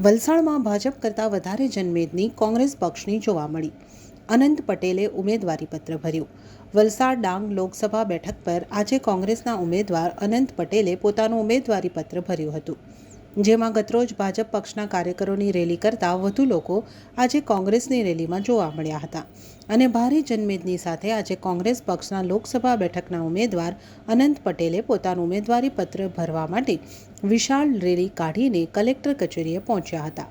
વલસાડમાં ભાજપ કરતાં વધારે જનમેદની કોંગ્રેસ પક્ષની જોવા મળી. અનંત પટેલે ઉમેદવારી પત્ર ભર્યું. વલસાડ ડાંગ લોકસભા બેઠક પર આજે કોંગ્રેસના ઉમેદવાર અનંત પટેલે પોતાનું ઉમેદવારી પત્ર ભર્યું હતું. જેમાં ગતરોજ ભાજપ પક્ષના કાર્યકરોની રેલી કરતાં વધુ લોકો આજે કોંગ્રેસની રેલીમાં જોવા મળ્યા હતા. અને ભારે જનમેદની સાથે આજે કોંગ્રેસ પક્ષના લોકસભા બેઠકના ઉમેદવાર અનંત પટેલે પોતાનું ઉમેદવારી પત્ર ભરવા માટે વિશાળ રેલી કાઢીને કલેક્ટર કચેરીએ પહોંચ્યા હતા.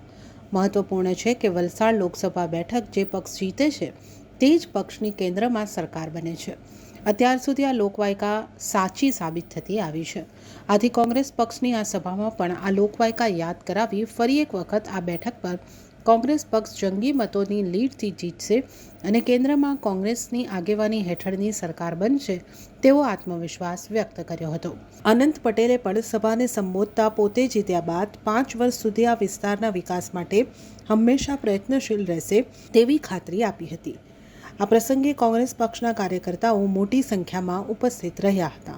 મહત્વપૂર્ણ છે કે વલસાડ લોકસભા બેઠક જે પક્ષ જીતે છે, તે જ પક્ષની કેન્દ્રમાં સરકાર બને છે. અત્યાર સુધી આ લોકવાયકા સાચી સાબિત થતી આવી છે. આથી કોંગ્રેસ પક્ષની આ સભામાં પણ આ લોકવાયકા યાદ કરાવી ફરી એક વખત આ બેઠક પર કોંગ્રેસ પક્ષ જંગી મતોની લીડથી જીતશે અને કેન્દ્રમાં કોંગ્રેસની આગેવાની હેઠળની સરકાર બનશે તેવો આત્મવિશ્વાસ વ્યક્ત કર્યો હતો. અનંત પટેલે પણ સભાને સંબોધતા પોતે જીત્યા બાદ પાંચ વર્ષ સુધી આ વિસ્તારના વિકાસ માટે હંમેશા પ્રયત્નશીલ રહેશે તેવી ખાતરી આપી હતી. આ પ્રસંગે કોંગ્રેસ પક્ષના કાર્યકર્તાઓ મોટી સંખ્યામાં ઉપસ્થિત રહ્યા હતા.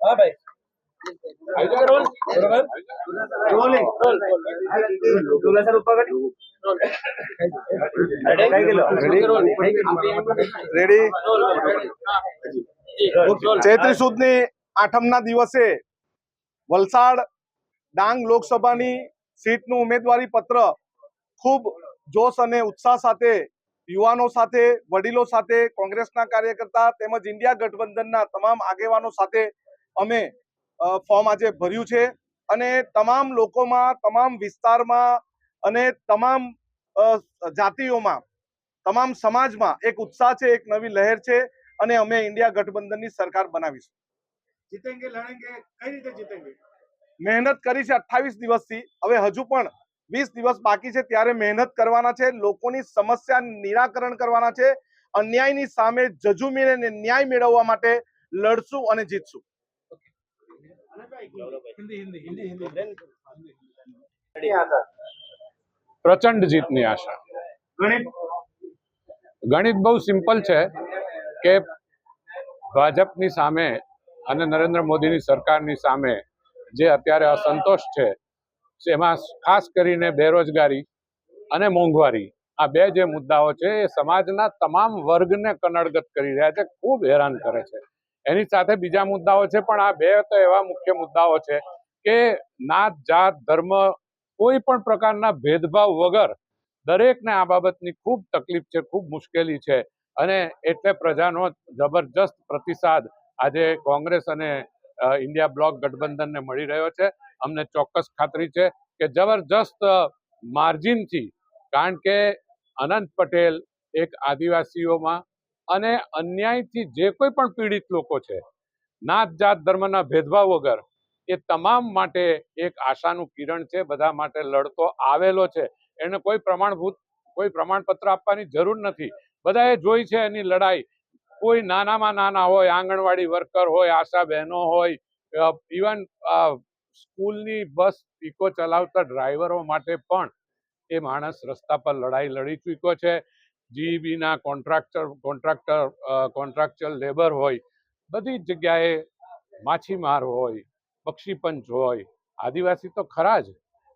હા ભાઈ. આવી ગયો રોલ. બરોબર? Rolling role role. સર ઉપર કરી રેડી ચૈત્રી સુદની આઠમ ના દિવસે વલસાડ ડાંગ લોકસભાની સીટનું ઉમેદવારી પત્ર ખૂબ જોશ અને ઉત્સાહ સાથે યુવાનો સાથે વડીલો સાથે કોંગ્રેસના કાર્યકર્તા તેમજ ઇન્ડિયા ગઠબંધનના તમામ આગેવાનો સાથે અમે ફોર્મ આજે ભર્યું છે અને તમામ લોકોમાં તમામ વિસ્તારમાં અને તમામ જાતિઓમાં તમામ સમાજમાં એક ઉત્સાહ છે એક નવી લહેર છે અને અમે ઇન્ડિયા ગઠબંધનની સરકાર બનાવીશું. જીતેંગે લડેંગે કઈ રીતે જીતેંગે? મહેનત કરી છે અઠ્ઠાવીસ દિવસથી. હવે હજુ પણ વીસ દિવસ બાકી છે ત્યારે મહેનત કરવાના છે, લોકોની સમસ્યા નિરાકરણ કરવાના છે, અન્યાયની સામે જજુમીને ન્યાય મેળવવા માટે લડશું અને જીતશું. પ્રચંડ જીતની આશા. ગણિત બહુ સિમ્પલ છે કે ભાજપની સામે અને નરેન્દ્ર મોદીની સરકારની સામે જે અત્યારે અસંતોષ છે એમાં ખાસ કરીને બેરોજગારી અને મોંઘવારી. આ બે જે મુદ્દાઓ છે, એ સમાજના તમામ વર્ગને કનડગત કરી રહ્યા છે, ખૂબ હેરાન કરે છે. એની સાથે બીજા મુદ્દાઓ છે, પણ આ બે તો એવા મુખ્ય મુદ્દાઓ છે કે નાત, જાત, ધર્મ કોઈ પણ પ્રકારના ભેદભાવ વગર દરેકને આ બાબતની ખૂબ તકલીફ છે, ખૂબ મુશ્કેલી છે. અને એટલે પ્રજાનો જબરજસ્ત પ્રતિસાદ આજે કોંગ્રેસ અને ઇન્ડિયા બ્લોક ગઠબંધનને મળી રહ્યો છે. અમને ચોક્કસ ખાતરી છે કે જબરજસ્ત માર્જિનથી, કારણ કે અનંત પટેલ એક આદિવાસીઓમાં અને અન્યાયથી જે કોઈ પણ પીડિત લોકો છે, નાત જાત ધર્મના ભેદભાવ વગર, એ તમામ માટે એક આશાનું કિરણ છે, બધા માટે લડતો આવેલો છે. એને કોઈ પ્રમાણભૂત, કોઈ પ્રમાણપત્ર આપવાની જરૂર નથી. બધાએ જોઈ છે એની લડાઈ. કોઈ નાનામાં નાના હોય, આંગણવાડી વર્કર હોય, આશા બહેનો હોય ઇવન સ્કૂલની બસ પીકો ચલાવતા ડ્રાઈવરો માટે પણ એ માણસ રસ્તા પર લડાઈ લડી ચૂક્યો છે. જીઈબીના કોન્ટ્રાક્ટર કોન્ટ્રાક્ટર કોન્ટ્રાક્ચુઅલ લેબર હોય, બધી જગ્યાએ માછીમાર હોય પક્ષીપંચ હોય, આદિવાસી તો ખરા જ,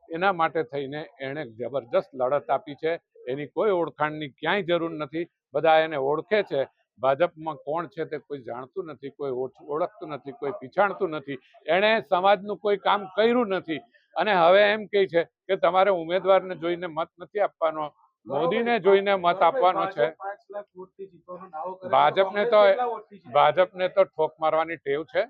એના માટે થઈને એણે જબરજસ્ત લડત આપી છે. એની કોઈ ઓળખાણની ક્યાંય જરૂર નથી. બધા એને ઓળખે છે. ભાજપમાં કોણ છે તે કોઈ જાણતું નથી કોઈ ઓળખતું નથી કોઈ પીછાણતું નથી. એણે સમાજનું કોઈ કામ કર્યું નથી. અને હવે એમ કહે છે કે તમારે ઉમેદવારને જોઈને મત નથી આપવાનો. મોદીને જોઈને મત આપવાનો છે. ભાજપને તો? ભાજપને તો ઠોક મારવાની ટેવ છે.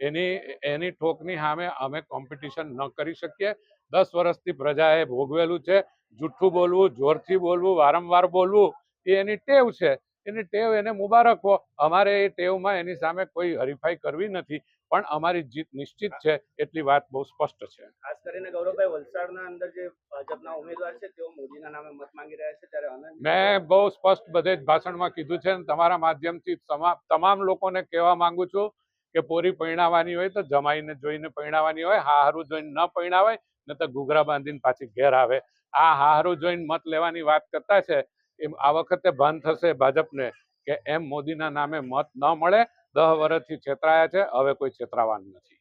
એની એની ઠોકની સામે અમે કોમ્પિટિશન ન કરી શકીએ. દસ વર્ષથી પ્રજાએ ભોગવેલું છે. જુઠ્ઠું બોલવું જોરથી બોલવું વારંવાર બોલવું એ એની ટેવ છે. એની ટેવ એને મુબારક હો. અમારે એ ટેવમાં એની સામે કોઈ હરીફાઈ કરવી નથી પણ અમારી જીત નિશ્ચિત છે એટલી વાત બહુ સ્પષ્ટ છે. ખાસ કરીને ગૌરવભાઈ વલસાડના અંદર જે ભાજપના ઉમેદવાર છે તેઓ મોદીના નામે મત માંગી રહ્યા છે ત્યારે મેં બહુ સ્પષ્ટ બધે જ ભાષણમાં કીધું છે અને તમારા માધ્યમથી તમા- તમામ લોકોને કહેવા માંગુ છું કે પોરી પરિણાવવાની હોય તો જમાઈને જોઈને પરિણાવવાની હોય હારું જોઈને ન પૈણાવાય ન તો ઘૂઘરા બાંધીને પાછી ઘેર આવે. આ હારું જોઈને મત લેવાની વાત કરતા છે એમ આ વખતે ભાન થશે ભાજપને કે એમ મોદીના નામે મત ન મળે, દહ વર્ષથી છેતરાયા છે, હવે કોઈ છેતરાવાનું નથી.